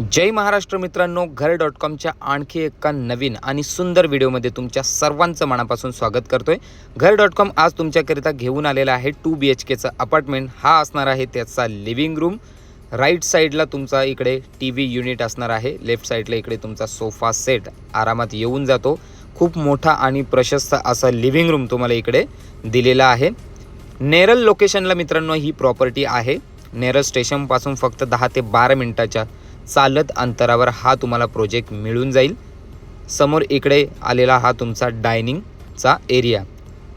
जय महाराष्ट्र मित्रांनो घर डॉट कॉमच्या आणखी एका नवीन आणि सुंदर व्हिडिओमध्ये तुमच्या सर्वांचं मनापासून स्वागत करतोय. घर डॉट कॉम आज तुमच्याकरिता घेऊन आलेला आहे टू बी एच केचं अपार्टमेंट हा असणार आहे त्याचा लिव्हिंग रूम राईट साईडला तुमचा इकडे टी व्ही युनिट असणार आहे. लेफ्ट साईडला इकडे तुमचा सोफा सेट आरामात येऊन जातो. खूप मोठा आणि प्रशस्त असा लिव्हिंग रूम तुम्हाला इकडे दिलेला आहे. नेरल लोकेशनला मित्रांनो ही प्रॉपर्टी आहे. नेरल स्टेशनपासून फक्त दहा ते बारा मिनटाच्या चालत अंतरावर हा तुम्हाला प्रोजेक्ट मिळून जाईल. समोर इकडे आलेला हा तुमचा डायनिंगचा एरिया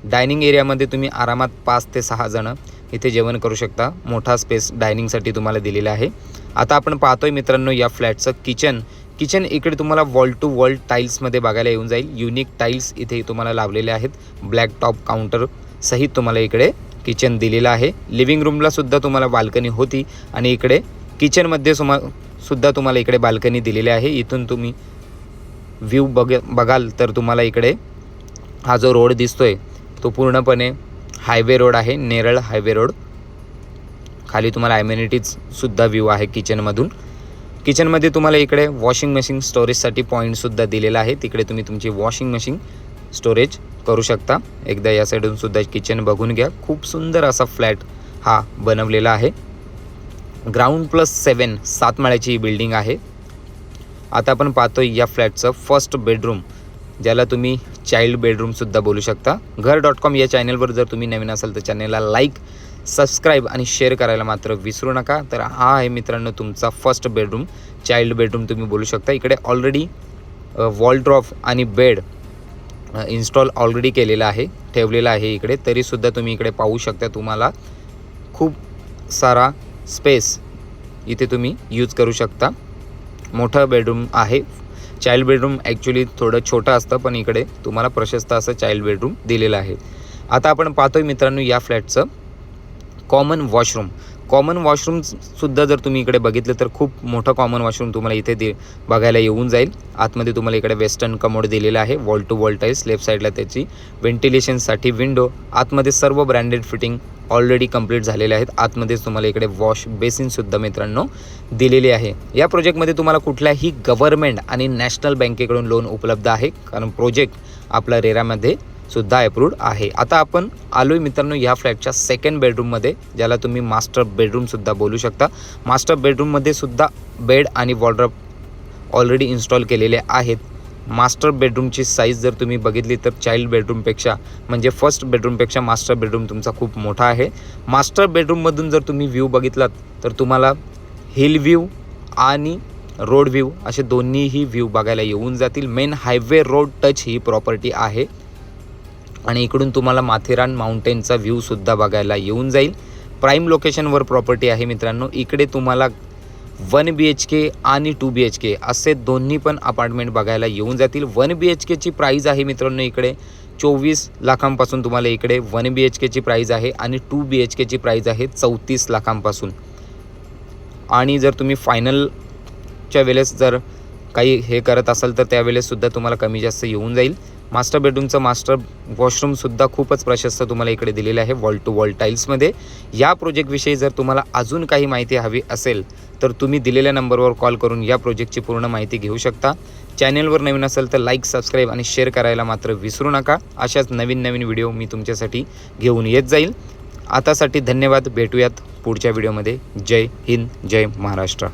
डायनिंग एरियामध्ये तुम्ही आरामात पाच ते सहा जणं इथे जेवण करू शकता. मोठा स्पेस डायनिंगसाठी तुम्हाला दिलेला आहे. आता आपण पाहतोय मित्रांनो या फ्लॅटचं किचन किचन इकडे तुम्हाला वॉल टू वॉल टाईल्समध्ये बघायला येऊन जाईल. युनिक टाईल्स इथे तुम्हाला लावलेले आहेत. ब्लॅक टॉप काउंटर सहित तुम्हाला इकडे किचन दिलेलं आहे. लिव्हिंग रूमलासुद्धा तुम्हाला बाल्कनी होती. आणि इकडे किचनमध्ये सुमा सुद्धा तुम्हाला इकडे बाल्कनी दिलेली आहे. इथून तुम्ही व्ह्यू बघ बघाल तर तुम्हाला इकडे हा जो रोड दिसतोय तो पूर्णपणे हायवे रोड आहे. Neral highway road. खाली तुम्हाला ॲम्युनिटीजसुद्धा व्ह्यू आहे किचनमधून किचनमध्ये तुम्हाला इकडे वॉशिंग मशीन स्टोरेजसाठी पॉईंटसुद्धा दिलेला आहे. तिकडे तुम्ही तुमची वॉशिंग मशीन स्टोरेज करू शकता. एकदा या साईडूनसुद्धा किचन बघून घ्या. खूप सुंदर असा फ्लॅट हा बनवलेला आहे. ग्राउंड प्लस सेवन सात माळ्याची ही बिल्डिंग आहे. आता आपण पाहतो या फ्लॅटचं फर्स्ट बेडरूम ज्याला तुम्ही चाइल्ड बेडरूमसुद्धा बोलू शकता. घर डॉट कॉम या चॅनलवर जर तुम्ही नवीन असाल तर चॅनलला लाईक सबस्क्राईब आणि शेअर करायला मात्र विसरू नका. तर हा आहे मित्रांनो तुमचा फर्स्ट बेडरूम चाइल्ड बेडरूम तुम्ही बोलू शकता. इकडे ऑलरेडी वॉलड्रॉप आणि बेड इन्स्टॉल ऑलरेडी केलेला आहे ठेवलेला आहे इकडे. तरीसुद्धा तुम्ही इकडे पाहू शकता तुम्हाला खूप सारा स्पेस इथे तुम्ही यूज करू शकता. मोठं बेडरूम आहे. चाइल्ड बेडरूम ॲक्च्युली थोडं छोटं असतं पण इकडे तुम्हाला प्रशस्त असं चाइल्ड बेडरूम दिलेलं आहे. आता आपण पाहतोय मित्रांनो या फ्लॅटचं कॉमन वॉशरूम. कॉमन वॉशरूमसुद्धा जर तुम्ही इकडे बघितलं तर खूप मोठं कॉमन वॉशरूम तुम्हाला इथे दे बघायला येऊन जाईल. आतमध्ये तुम्हाला इकडे वेस्टर्न कमोड दिलेलं आहे. Wall to wall tiles left साईडला त्याची व्हेंटिलेशनसाठी विंडो आतमध्ये सर्व ब्रँडेड फिटिंग ऑलरेडी कंप्लीट झालेले आहेत. आतमध्येच तुम्हाला इकडे वॉश बेसिनसुद्धा मित्रांनो दिलेली आहे. या प्रोजेक्टमध्ये तुम्हाला कुठल्याही गव्हर्नमेंट आणि नॅशनल बँकेकडून लोन उपलब्ध आहे. कारण प्रोजेक्ट आपला रेरामध्ये सुद्धा अप्रूव्ड आहे. आता आपण आलो आहे मित्रांनो या फ्लॅटच्या सेकंड बेडरूममध्ये ज्याला तुम्ही मास्टर बेडरूमसुद्धा बोलू शकता. मास्टर बेडरूममध्ये सुद्धा बेड आणि वॉर्ड्रॉप ऑलरेडी इन्स्टॉल केलेले आहेत. मास्टर बेडरूमची साईज जर तुम्ही बघितली तर चाइल्ड बेडरूमपेक्षा म्हणजे फर्स्ट बेडरूमपेक्षा मास्टर बेडरूम तुमचा खूप मोठा आहे. मास्टर बेडरूममधून जर तुम्ही व्ह्यू बघितलात तर तुम्हाला हिल व्ह्यू आणि रोड व्ह्यू असे दोन्हीही व्ह्यू बघायला येऊन जातील. मेन हायवे रोड टच ही प्रॉपर्टी आहे. आणि इकडून तुम्हाला माथेरान माउंटेनचा व्ह्यूसुद्धा बघायला येऊन जाईल. प्राईम लोकेशनवर प्रॉपर्टी आहे मित्रांनो. इकडे तुम्हाला वन बी एच के आणि टू बी एच के असे दोन्ही पण अपार्टमेंट बघायला येऊन जातील. वन बी एच केची प्राईज आहे मित्रांनो इकडे. चोवीस लाखांपासून तुम्हाला इकडे वन बी एच केची प्राईज आहे आणि टू बी एच केची प्राईज आहे चौतीस लाखांपासून. आणि जर तुम्ही फायनलच्या वेळेस जर काही हे करत असाल तर त्यावेळेससुद्धा तुम्हाला कमी जास्त येऊन जाईल. मास्टर बेडरूमचं मास्टर वॉशरूमसुद्धा खूपच प्रशस्त तुम्हाला इकडे दिलेलं आहे वॉल टू वॉल टाईल्समध्ये या प्रोजेक्टविषयी जर तुम्हाला अजून काही माहिती हवी असेल तर तुम्ही दिलेल्या नंबरवर कॉल करून या प्रोजेक्टची पूर्ण माहिती घेऊ शकता. चॅनेलवर नवीन असेल तर लाईक सबस्क्राईब आणि शेअर करायला मात्र विसरू नका. अशाच नवीन नवीन व्हिडिओ मी तुमच्यासाठी घेऊन येत जाईल. आतासाठी धन्यवाद. भेटूयात पुढच्या व्हिडिओमध्ये. जय हिंद जय महाराष्ट्र.